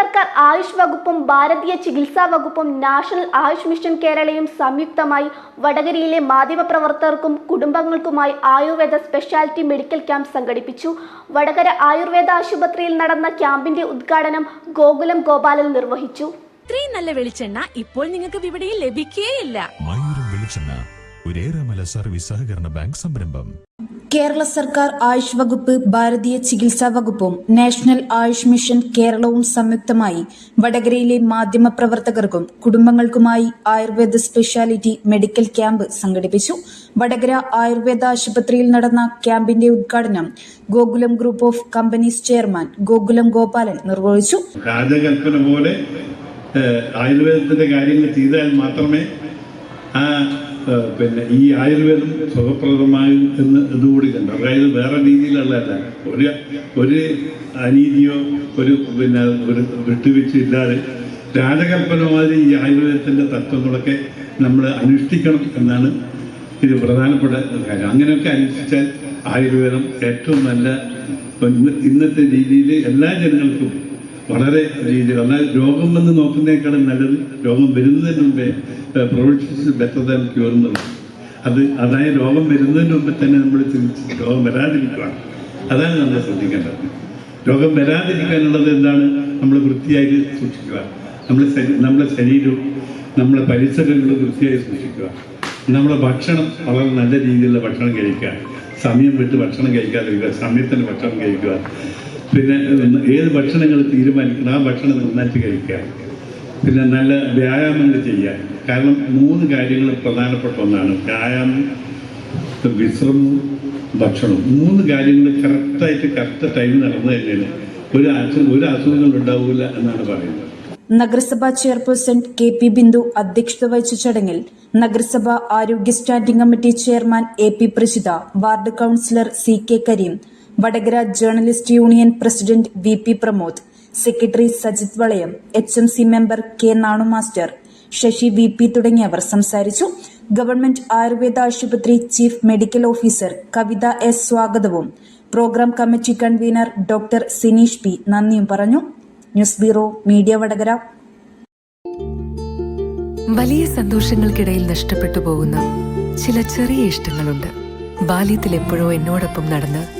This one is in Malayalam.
സർക്കാർ ആയുഷ് വകുപ്പും ഭാരതീയ ചികിത്സാ വകുപ്പും നാഷണൽ ആയുഷ് മിഷൻ കേരളയും സംയുക്തമായി വടകരയിലെ മാധ്യമപ്രവർത്തകർക്കും കുടുംബങ്ങൾക്കുമായി ആയുർവേദ സ്പെഷ്യാലിറ്റി മെഡിക്കൽ ക്യാമ്പ് സംഘടിപ്പിച്ചു. വടകര ആയുർവേദ ആശുപത്രിയിൽ നടന്ന ക്യാമ്പിന്റെ ഉദ്ഘാടനം ഗോകുലം ഗോപാലൻ നിർവഹിച്ചു. ഇത്രയും നല്ല വെളിച്ചെണ്ണ ഇപ്പോൾ നിങ്ങൾക്ക് വിപണിയിൽ ലഭിക്കുകയില്ല വെളിച്ചെണ്ണ ഒരേറെമല സർവീസ് സഹകരണ ബാങ്ക് സംരംഭം. കേരള സർക്കാർ ആയുഷ് വകുപ്പ് ഭാരതീയ ചികിത്സാ വകുപ്പും നാഷണൽ ആയുഷ് മിഷൻ കേരളവും സംയുക്തമായി വടകരയിലെ മാധ്യമപ്രവർത്തകർക്കും കുടുംബങ്ങൾക്കുമായി ആയുർവേദ സ്പെഷ്യാലിറ്റി മെഡിക്കൽ ക്യാമ്പ് സംഘടിപ്പിച്ചു. വടകര ആയുർവേദ ആശുപത്രിയിൽ നടന്ന ക്യാമ്പിന്റെ ഉദ്ഘാടനം Gokulam group of companies chairman Gokulam Gopalan നിർവഹിച്ചു. രാജകൽപ്പന പോലെ ആയുർവേദത്തിന്റെ കാര്യങ്ങൾ ചെയ്താൽ മാത്രമേ ആ പിന്നെ ഈ ആയുർവേദം സുഖപ്രദമായി എന്ന് ഇതുകൂടി കണ്ടു. അതായത് വേറെ രീതിയിലുള്ളതല്ല. ഒരു ഒരു അനീതിയോ ഒരു പിന്നെ ഒരു വിട്ടുവീഴ്ച ഇല്ലാതെ ഈ ആയുർവേദത്തിന്റെ തത്വങ്ങളൊക്കെ നമ്മൾ അനുഷ്ഠിക്കണം എന്നാണ് ഇത് പ്രധാനപ്പെട്ട കാര്യം. അങ്ങനെയൊക്കെ അനുഷ്ഠിച്ചാൽ ആയുർവേദം ഏറ്റവും നല്ല ഇന്നത്തെ രീതിയിൽ എല്ലാ ജനങ്ങൾക്കും വളരെ രീതി എന്നാൽ രോഗം വന്ന് നോക്കുന്നതിനേക്കാളും നല്ലത് രോഗം വരുന്നതിന് മുമ്പേ പ്രൊവിഷൻസ് ബെറ്റർ ദാൻ ക്യൂർ എന്നുള്ളത്. അത് അതായത് രോഗം വരുന്നതിന് മുമ്പേ തന്നെ നമ്മൾ ചിന്തിച്ച് രോഗം വരാതിരിക്കുകയാണ് അതാണ് നമ്മൾ ശ്രദ്ധിക്കേണ്ടത്. രോഗം വരാതിരിക്കാനുള്ളത് എന്താണ്? നമ്മൾ വൃത്തിയായി സൂക്ഷിക്കുക. നമ്മുടെ നമ്മുടെ ശരീരവും നമ്മുടെ പരിസരങ്ങളും വൃത്തിയായി സൂക്ഷിക്കുക. നമ്മുടെ ഭക്ഷണം വളരെ നല്ല രീതിയിലുള്ള ഭക്ഷണം കഴിക്കുക. സമയം വിട്ട് ഭക്ഷണം കഴിക്കാതിരിക്കുക. സമയത്തിന് ഭക്ഷണം കഴിക്കുക. പിന്നെ ഏത് ഭക്ഷണങ്ങൾ തീരുമാനിക്കണം ആ ഭക്ഷണം നന്നായിട്ട് കഴിക്കുക. പിന്നെ നല്ല വ്യായാമങ്ങൾ ചെയ്യുക. കാരണം മൂന്ന് കാര്യങ്ങൾ പ്രധാനപ്പെട്ട ഒന്നാണ്. വ്യായാമം വിശ്രമവും ഭക്ഷണവും മൂന്ന് കാര്യങ്ങൾ കറക്റ്റായിട്ട് കറക്റ്റ് ടൈം നടന്നു കഴിഞ്ഞാൽ ഒരു ഒരു അസുഖങ്ങൾ ഉണ്ടാവില്ല എന്നാണ് പറയുന്നത്. നഗരസഭാ ചെയർപേഴ്സൺ കെ പി ബിന്ദു അധ്യക്ഷത വഹിച്ച ചടങ്ങിൽ നഗരസഭാ ആരോഗ്യ standing committee chairman A P Prasiddha ward councillor C K Kareem Vadakara journalist union president V P Pramod secretary Sajith Valayam H M C member K Nanu master Sasi V P തുടങ്ങിയവർ സംസാരിച്ചു. ഗവൺമെന്റ് ആയുർവേദ ആശുപത്രി chief medical officer Kavitha S സ്വാഗതവും programme committee convener doctor Sineesh P നന്ദിയും പറഞ്ഞു. News bureau media Vadakara. വലിയ സന്തോഷങ്ങൾക്കിടയിൽ നഷ്ടപ്പെട്ടു പോകുന്ന ചില ചെറിയ ഇഷ്ടങ്ങളുണ്ട്. ബാല്യത്തിൽ എപ്പോഴോ എന്നോടൊപ്പം നടന്ന്